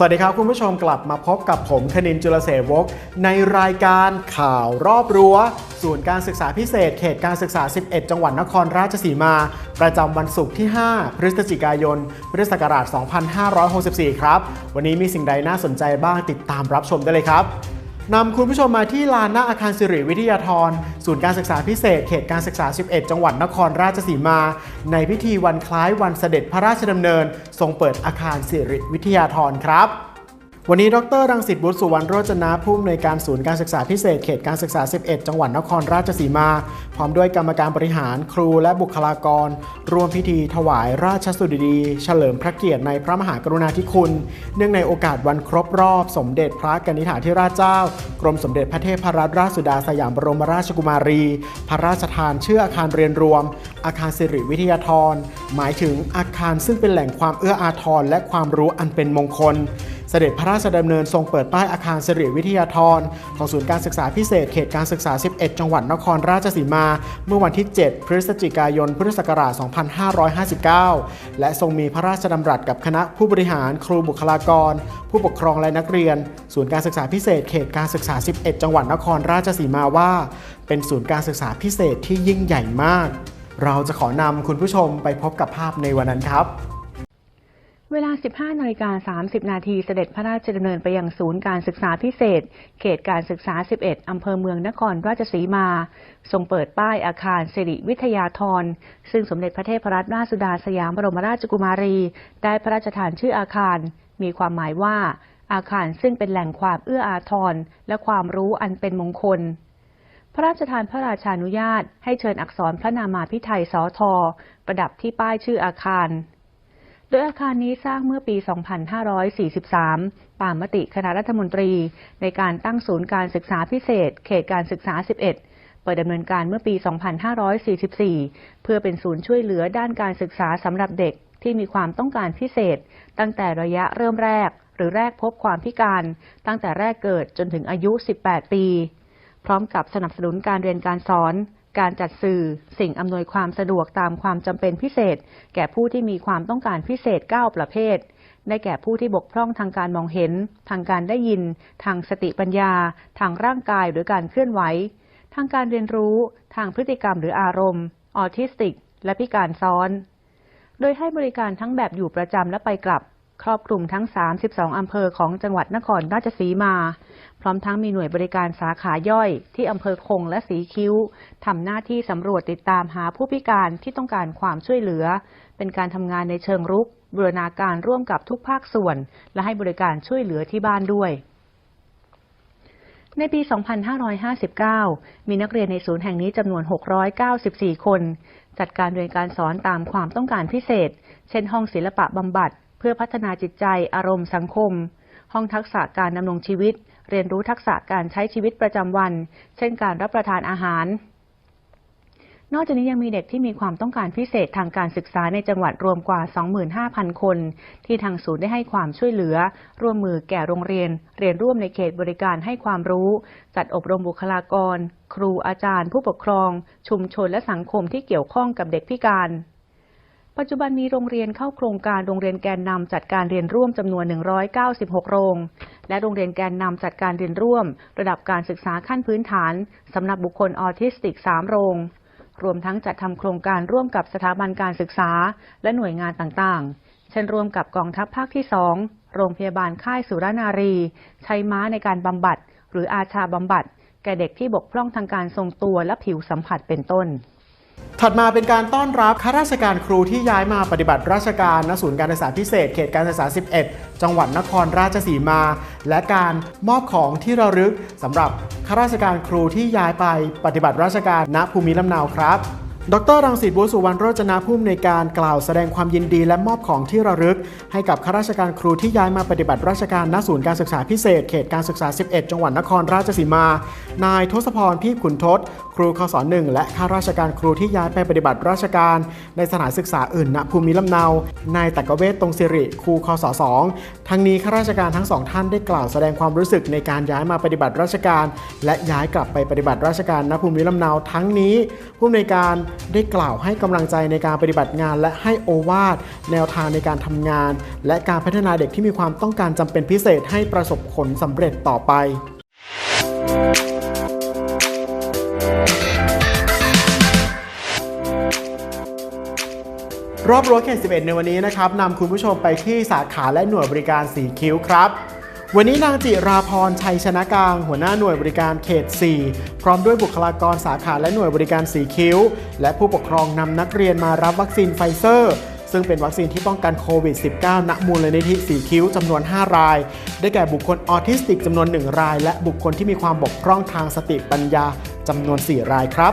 สวัสดีครับคุณผู้ชมกลับมาพบกับผมคณินจุลเสวกในรายการข่าวรอบรั้วศูนย์การศึกษาพิเศษ เขตการศึกษา 11 จังหวัดนครราชสีมา ประจำวันศุกร์ที่ 5 พฤศจิกายน พุทธศักราช 2564 ครับ วันนี้มีสิ่งใดน่าสนใจบ้างติดตามรับชมได้เลยครับ นำคุณผู้ชมมาที่ลานหน้าอาคารสิริวิทยาธรศูนย์การศึกษาพิเศษ เขตการศึกษา 11 จังหวัดนครราชสีมา ในพิธีวันคล้ายวันเสด็จพระราชดำเนิน ทรงเปิดอาคารสิริวิทยาธรครับ วันนี้ดรรังสิตบุตรสุวรรณโรจนะผู้อำนวยการศูนย์การศึกษาพิเศษเขตการศึกษา 11 จังหวัดนครราชสีมา พร้อมด้วยกรรมการบริหารครูและบุคลากร ร่วมพิธีถวายราชสุดดี เฉลิมพระเกียรติในพระมหากรุณาธิคุณ เนื่องในโอกาสวันครบรอบ สมเด็จพระกนิษฐาธิราชเจ้า กรมสมเด็จพระเทพรัตนราชสุดาสยามบรมราชกุมารี พระราชทานเชื่ออาคารเรียนรวม อาคารสิริวิทยาธรหมายถึงอาคารซึ่งเป็นแหล่งความเอื้ออาทรและความรู้อันเป็นมงคล เสด็จพระราชดำเนินทรงเปิดป้ายอาคารสิริวิทยาธรของศูนย์การศึกษาพิเศษเขตการศึกษา 11 จังหวัดนครราชสีมา เมื่อวันที่ 7 พฤศจิกายน พุทธศักราช 2559 และทรงมีพระราชดำรัสกับคณะผู้บริหาร ครูบุคลากร ผู้ปกครองและนักเรียน ศูนย์การศึกษาพิเศษเขตการศึกษา 11 จังหวัดนครราชสีมาว่า เป็นศูนย์การศึกษาพิเศษที่ยิ่งใหญ่มาก เราจะขอนำคุณผู้ชมไปพบกับภาพในวันนั้นครับ เวลา 15นาฬิกา30 นาทีเสด็จพระราชดำเนินไปยังศูนย์การศึกษาพิเศษ เขตการศึกษา 11 อำเภอเมืองนครราชสีมา ทรงเปิดป้ายอาคารสิริวิทยาธร ซึ่งสมเด็จพระเทพรัตนราชสุดาสยามบรมราชกุมารี ได้พระราชทานชื่ออาคาร มีความหมายว่า อาคารซึ่งเป็นแหล่งความเอื้ออาทร และความรู้อันเป็นมงคลพระราชทานพระราชานุญาตให้เชิญอักษรพระนามาพิไทยสอทอประดับที่ป้ายชื่ออาคาร โดยอาคารนี้สร้างเมื่อปี 2543 ตามมติคณะรัฐมนตรี ในการตั้งศูนย์การศึกษาพิเศษ เขตการศึกษา 11 เปิดดำเนินการเมื่อปี 2544 เพื่อเป็นศูนย์ช่วยเหลือด้านการศึกษาสำหรับเด็กที่มีความต้องการพิเศษ ตั้งแต่ระยะเริ่มแรก หรือแรกพบความพิการ ตั้งแต่แรกเกิดจนถึงอายุ 18 ปี พร้อมกับสนับสนุนการเรียนการสอน การจัดสื่อ สิ่งอำนวยความสะดวกตามความจำเป็นพิเศษ แก่ผู้ที่มีความต้องการพิเศษ 9 ประเภท ได้แก่ผู้ที่บกพร่องทางการมองเห็น ทางการได้ยิน ทางสติปัญญา ทางร่างกายหรือการเคลื่อนไหว ทางการเรียนรู้ ทางพฤติกรรมหรืออารมณ์ ออทิสติก และพิการซ้อน โดยให้บริการทั้งแบบอยู่ประจำและไปกลับ ครอบคลุมทั้ง 32 อำเภอของจังหวัดนครราชสีมา พร้อมทั้งมีหน่วยบริการสาขาย่อยที่อำเภอคงและสีคิ้ว ทำหน้าที่สำรวจติดตามหาผู้พิการที่ต้องการความช่วยเหลือ เป็นการทำงานในเชิงรุก บูรณาการร่วมกับทุกภาคส่วน และให้บริการช่วยเหลือที่บ้านด้วยในปี 2559 มีนักเรียนในศูนย์แห่งนี้จำนวน 694 คน จัดการเรียนการสอนตามความต้องการพิเศษ เช่นห้องศิลปะบำบัด เพื่อพัฒนาจิตใจ อารมณ์สังคม ห้องทักษะการดำรงชีวิต เรียนรู้ทักษะการใช้ชีวิตประจำวัน เช่นการรับประทานอาหาร นอกจากนี้ยังมีเด็กที่มีความต้องการพิเศษทางการศึกษาในจังหวัดรวมกว่า 25,000 คน ที่ทางศูนย์ได้ให้ความช่วยเหลือ ร่วมมือแก่โรงเรียน เรียนร่วมในเขตบริการให้ความรู้ จัดอบรมบุคลากร ครูอาจารย์ ผู้ปกครอง ชุมชนและสังคมที่เกี่ยวข้องกับเด็กพิการ ปัจจุบันมีโรงเรียนเข้าโครงการโรงเรียนแกนนำจัดการเรียนร่วมจำนวน 196 โรง และโรงเรียนแกนนำจัดการเรียนร่วม ระดับการศึกษาขั้นพื้นฐานสำหรับบุคคลออทิสติก 3 โรง รวมทั้งจัดทำโครงการร่วมกับสถาบันการศึกษา และหน่วยงานต่างๆ เช่นร่วมกับกองทัพภาคที่ 2 โรงพยาบาลค่ายสุรนารี ใช้ม้าในการบำบัด หรืออาชาบำบัด แก่เด็กที่บกพร่องทางการทรงตัวและผิวสัมผัสเป็นต้น ถัดมาเป็นการต้อนรับข้าราชการครูที่ย้ายมาปฏิบัติราชการณศูนย์การศึกษาพิเศษ เขตการศึกษา 11 จังหวัดนครราชสีมา และการมอบของที่ระลึกสำหรับข้าราชการครูที่ย้ายไปปฏิบัติราชการณภูมิลำเนาครับ ดรรังสิตบุญสุวรรณโรจนาผู้อำนวยการกล่าวแสดงความยินดีและมอบของที่ระลึก ให้กับข้าราชการครูที่ย้ายมาปฏิบัติราชการณศูนย์การศึกษาพิเศษ เขตการศึกษา 11 จังหวัดนครราชสีมา นายทศพรพี่ขุนทศ ครูคศหนึ่งและข้าราชการครูที่ย้ายไปปฏิบัติราชการ ในสถานศึกษาอื่นณภูมิลำเนา นายตักเวศตรงสิริครูคศสองทั้งนี้ข้าราชการทั้งสองท่านได้กล่าวแสดงความรู้สึกในการย้ายมาปฏิบัติราชการ และย้ายกลับไปปฏิบัติราชการณภูมิลำเนา ทั้งนี้ผู้อำนวยการได้กล่าวให้กำลังใจในการปฏิบัติงาน และให้โอวาทแนวทางในการทำงาน และการพัฒนาเด็กที่มีความต้องการจำเป็นพิเศษให้ประสบผลสำเร็จต่อไปรอบรั้วเขต11 ในวันนี้นะครับนำคุณผู้ชมไปที่สาขาและหน่วยบริการสีคิ้วครับ วันนี้นางจิราพรชัยชนะกลาง หัวหน้าหน่วยบริการเขต 4 พร้อมด้วยบุคลากรสาขาและหน่วยบริการสีคิ้ว และผู้ปกครองนำนักเรียนมารับวัคซีนไฟเซอร์ ซึ่งเป็นวัคซีนที่ป้องกันโควิด -19 ณมูลนิธิสีคิ้วจำนวน 5 ราย ได้แก่บุคคลออทิสติกจำนวน 1 ราย และบุคคลที่มีความบกพร่องทางสติปัญญาจำนวน 4 รายครับ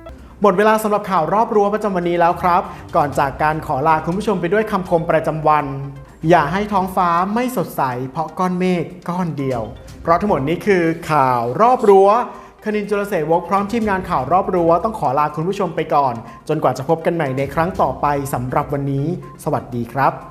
หมดเวลาสำหรับข่าวรอบรั้วประจำวันนี้แล้วครับ ก่อนจากการขอลาคุณผู้ชมไปด้วยคำคมประจำวัน อย่าให้ท้องฟ้าไม่สดใส เพราะก้อนเมฆก้อนเดียว เพราะทั้งหมดนี้คือข่าวรอบรั้วคณินจุลเสวกพร้อมทีมงานข่าวรอบรั้วต้องขอลาคุณผู้ชมไปก่อน จนกว่าจะพบกันใหม่ในครั้งต่อไปสำหรับวันนี้ สวัสดีครับ